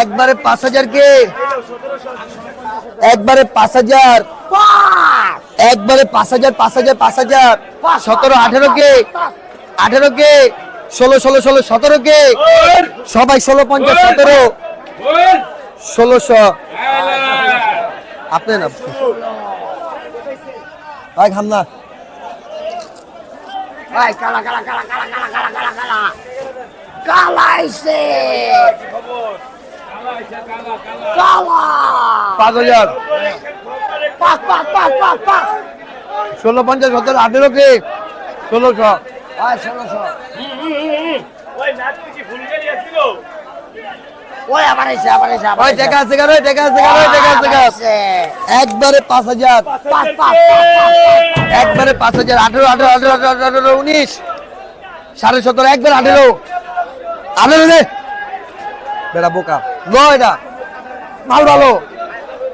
একবারে পাঁচ হাজার কে? একবারে পাঁচ হাজার। একবারে পাঁচ হাজার পাঁচ হাজার পাঁচ হাজার। সতেরো, আঠেরো কে? আঠেরো কে? ষোলো ষোলো ষোলো, সতেরো কে? সবাই ষোলো, পঞ্চাশ, সতেরো। ষোলোশো আপনি না। ভাই খামনা Cala, cala, cala, cala, cala, cala, cala, cala. Cala ese. Cala. পাঁচ হাজার Pas, pas, pas, pas, pas. ষোলো পঞ্চাশ সতেরো আঠেরো কে ষোলোশো solo, solo. ওই নাচ কি ভুল গেলি ওই পাঁচ আইছে আবার আইছে ওই টাকা আছে কার ওই টাকা আছে কার ওই টাকা আছে কার একবারে 5000 5 5 একবারে 5000 18 18 18 সাড়ে সতেরো একবার আঠেরো। আঠেরো রে বোকা। নয় এটা। মাল ভালো।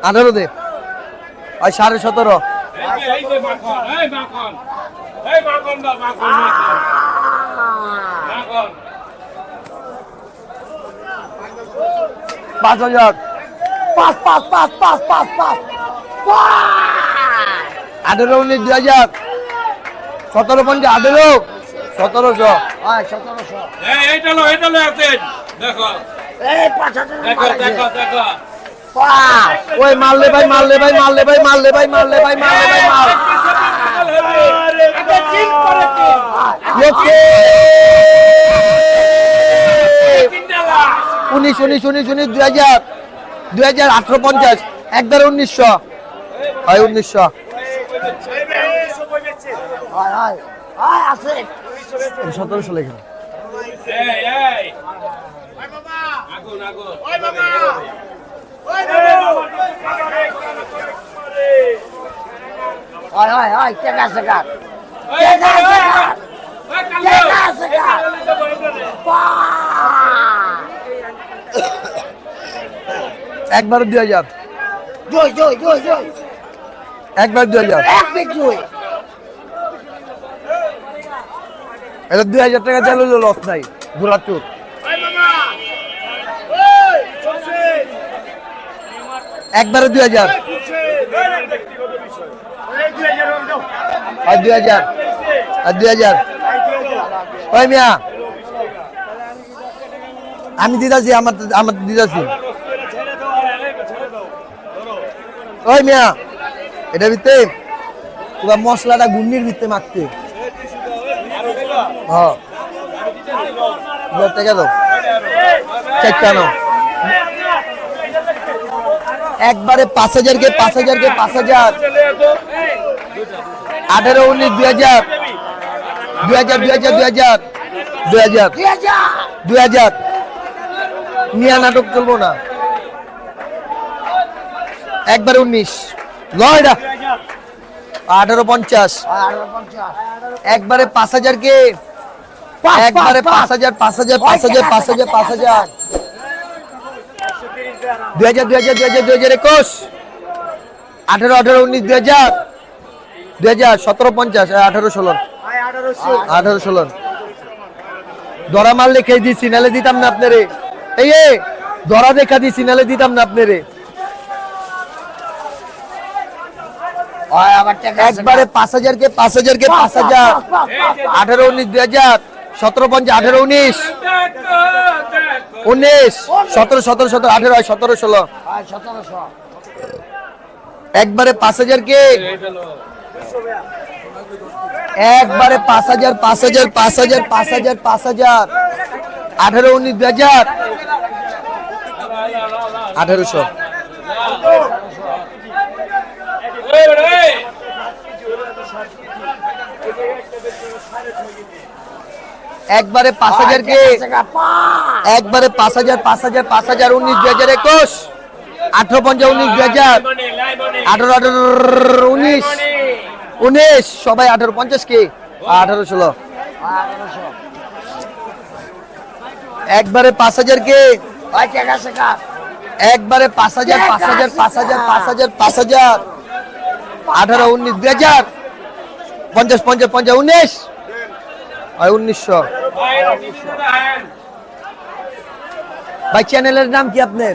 আঠেরো দে। আর সাড়ে সতেরো। মাখন। পাঁচ হাজার। পাঁচ পাঁচ পাঁচ পাঁচ পাঁচ পাঁচ। আঠেরো উনিশ দুই হাজার। সতেরো পঞ্চাশ আঠেরো। সতেরোশো। হ্যাঁ সতেরোশো। দেখো। ভাই মারলে ভাই মারলে ভাই মারলে ভাই মারলে ভাই মারলে ভাই মার উনিশ উনিশ উনিশ উনিশ, দুই হাজার দুই হাজার আঠারো পঞ্চাশ, একবার উনিশশো। হয় উনিশশো। সতেরোশো লেখা। হয় হয় হয় একবার দুই হাজার. একবার দুই হাজার। এটা দুই হাজার টাকা চালু লস নাই। ঘোরার চোখ একবারে দুই হাজার। আর দুই হাজার। আর দুই হাজার। ওই মিয়া। আমি দিদাছি আমার আমার দিদাছি ওই মিয়া, এটা ভিতরে পুরা মশলাটা গুন্ডির ভিতরে মাখতে। হ্যাঁ। একবারে পাঁচ হাজার কে, পাঁচ হাজার কে, পাঁচ হাজার। আঠারো, উনিশ, দুই হাজার। দুই হাজার দুই হাজার দুই হাজার। দুই হাজার। দুই হাজার। হাজার নাটক চলবো না। একবার উনিশ। নয়টা আঠারো পঞ্চাশ। একবারে পাঁচ হাজার কে? একবারে পাঁচ, হাজার পাঁচ হাজার পাঁচ হাজার পাঁচ হাজার পাঁচ হাজার। দুই হাজার দুই হাজার দুই হাজার দুই হাজার একুশ। আঠারো আঠারো উনিশ দুই হাজার। দুই হাজার সতেরো পঞ্চাশ আঠারো ষোলো। আঠারো ষোলো। ধরা মাল লেখে দিছি নালে দিতাম না আপনারে। এই এ ধরা দেখা দিছি নালে দিতাম না আছে একবারে পাঁচ হাজার কে পাঁচ হাজার কে পাঁচ হাজার। আঠারো উনিশ দুই হাজার সতেরো পঞ্চাশ আঠারো উনিশ। উনিশ সতেরো সতেরো সতেরো আঠেরো সতেরো ষোলো। একবারে পাঁচ হাজার কে? একবারে পাঁচ হাজার পাঁচ হাজার পাঁচ হাজার পাঁচ হাজার পাঁচ হাজার। আঠারো উনিশ দুই হাজার আঠারোশো। একবারে পাঁচ হাজার কে? একবারে পাঁচ হাজার পাঁচ হাজার পাঁচ হাজার উনিশ দুই হাজার একুশ। আঠারো পঞ্চাশ উনিশ দুই হাজার আঠারো আঠারো, উনিশ। উনিশ। সবাই আঠারো পঞ্চাশ কে? আঠারো ষোলো। একবারে পাঁচ হাজার কে? একবারে পাঁচ হাজার পাঁচ হাজার পাঁচ হাজার পাঁচ হাজার পাঁচ হাজার। আঠারো উনিশ দুই হাজার। পঞ্চাশ পঞ্চাশ পঞ্চাশ উনিশ। আর উনিশশো। ভাই চ্যানেলের নাম কি আপনার?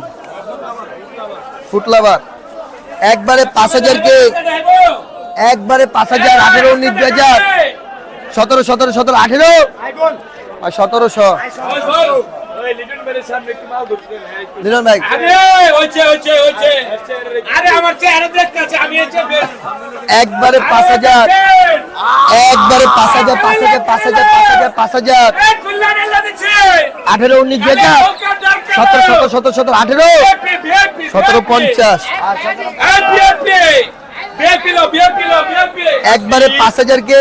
ফুটলাবার একবারে পাঁচ হাজার কে? একবারে পাঁচ হাজার আঠেরো উনিশ দুই হাজার। সতেরো সতেরো সতেরো আঠেরো। আর সতেরোশো। নিলন ভাই। আরে হচ্ছে হচ্ছে হচ্ছে আরে আমার চেহারা দেখতে আছে আমি হচ্ছে একবারে পাঁচ হাজার। একবারে পাঁচ হাজার পাঁচ হাজার পাঁচ হাজার পাঁচ হাজার পাঁচ হাজার। আঠেরো উনিশ হাজার সতেরো সতেরো সতেরো সতেরো আঠেরো। সতেরো পঞ্চাশ। একবারে পাঁচ হাজার কে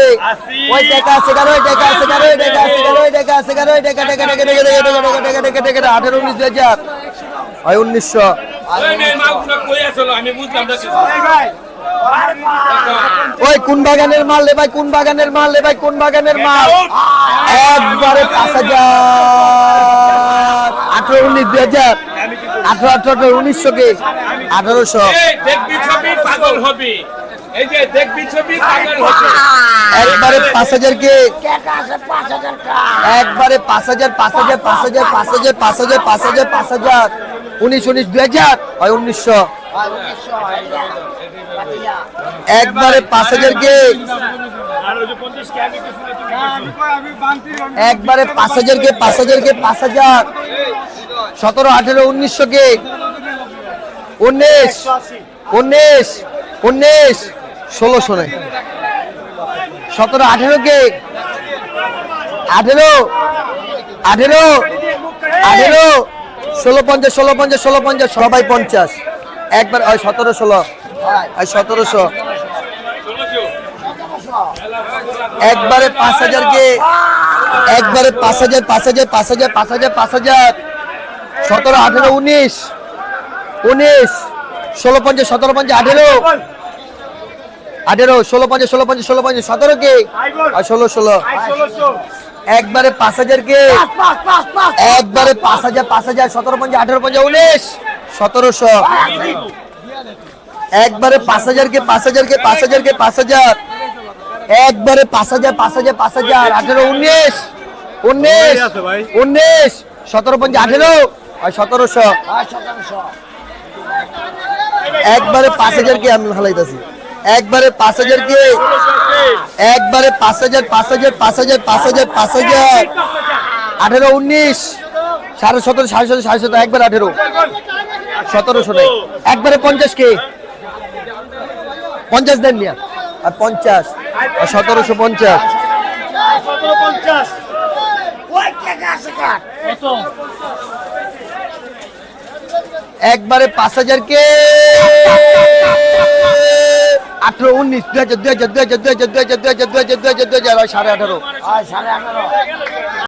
ওই টাকা আছে কারও ওই টাকা আছে কারও ওই টাকা আছে কারও ওই টাকা আছে কারও ওই টাকা টাকা টাকা টাকা টাকা টাকা টাকা টাকা টাকা আঠেরো উনিশ হাজার ওই উনিশশো আমি বুঝলাম না ওই কোন বাগানের মাল রে ভাই কোন বাগানের মাল রে ভাই কোন বাগানের মাল একবারে পাঁচ হাজার আঠারো উনিশ দুই হাজার আঠারো আঠারো উনিশশো কে? আঠারোশো। দেখবি ছবি পাগল হবি। এই যে দেখবি ছবি পাগল হবে। একবারে পাঁচ হাজার কে? একবারে পাঁচ হাজার পাঁচ হাজার পাঁচ হাজার পাঁচ হাজার পাঁচ হাজার পাঁচ হাজার পাঁচ হাজার। উনিশ উনিশ দুই হাজার? ওই উনিশশো। একবারে পাঁচ হাজার কে? একবারে পাঁচ হাজার কে পাঁচ হাজার কে পাঁচ হাজার? সতেরো, আঠেরো, উনিশশো কে? উনিশ উনিশ উনিশ, ষোলোশো নেই। সতেরো, আঠেরো কে? আঠেরো আঠেরো আঠেরো, ষোলো, পঞ্চাশ ষোলো পঞ্চাশ ষোলো, পঞ্চাশ সবাই পঞ্চাশ। একবার, ওই সতেরো, ষোলো। ওই সতেরোশো একবারে পাঁচ হাজার কে? একবারে পাঁচ হাজার পাঁচ হাজার পাঁচ হাজার পাঁচ হাজার পাঁচ হাজার। সতেরো, আঠেরো, উনিশ। উনিশ, ষোলো, পঞ্চাশ, সতেরো, পঞ্চাশ, আঠেরো। আঠেরো, ষোলো, পঞ্চাশ ষোলো পঞ্চাশ ষোলো, পঞ্চাশ, সতেরো কে? আর ষোলো ষোলো। একবারে পাঁচ হাজার কে? একবারে পাঁচ হাজার পাঁচ হাজার, সতেরো, পঞ্চাশ, আঠেরো, পঞ্চাশ, উনিশ। সতেরোশো। একবারে পাঁচ হাজার কে, পাঁচ হাজার কে, পাঁচ হাজার কে, পাঁচ হাজার। একবারে পাঁচ হাজার পাঁচ হাজার পাঁচ হাজার, আঠেরো, উনিশ। উনিশ উনিশ, সতেরো, পঞ্চাশ, আঠেরো। আর সতেরোশো। একবারে পাঁচ হাজার কে আমি ভালাইতেছি একবারে পাঁচ হাজার কে একবারে পাঁচ হাজার পাঁচ হাজার পাঁচ হাজার পাঁচ হাজার পাঁচ হাজার। আঠেরো উনিশ। সাড়ে সতেরো সাড়ে সতেরো সাড়ে সতেরো একবার আঠেরো। সতেরোশো নেই। একবারে পঞ্চাশ কে? পঞ্চাশ দেন মিয়া আর পঞ্চাশ। আর সতেরোশো পঞ্চাশ। একবারে পাঁচ হাজার কে আঠারো উনিশ দুই হাজার দুই হাজার দুই হাজার দুই হাজার দুই হাজার দুই হাজার দুই হাজার দুই হাজার হাজার সাড়ে আঠারো সাড়ে আঠারো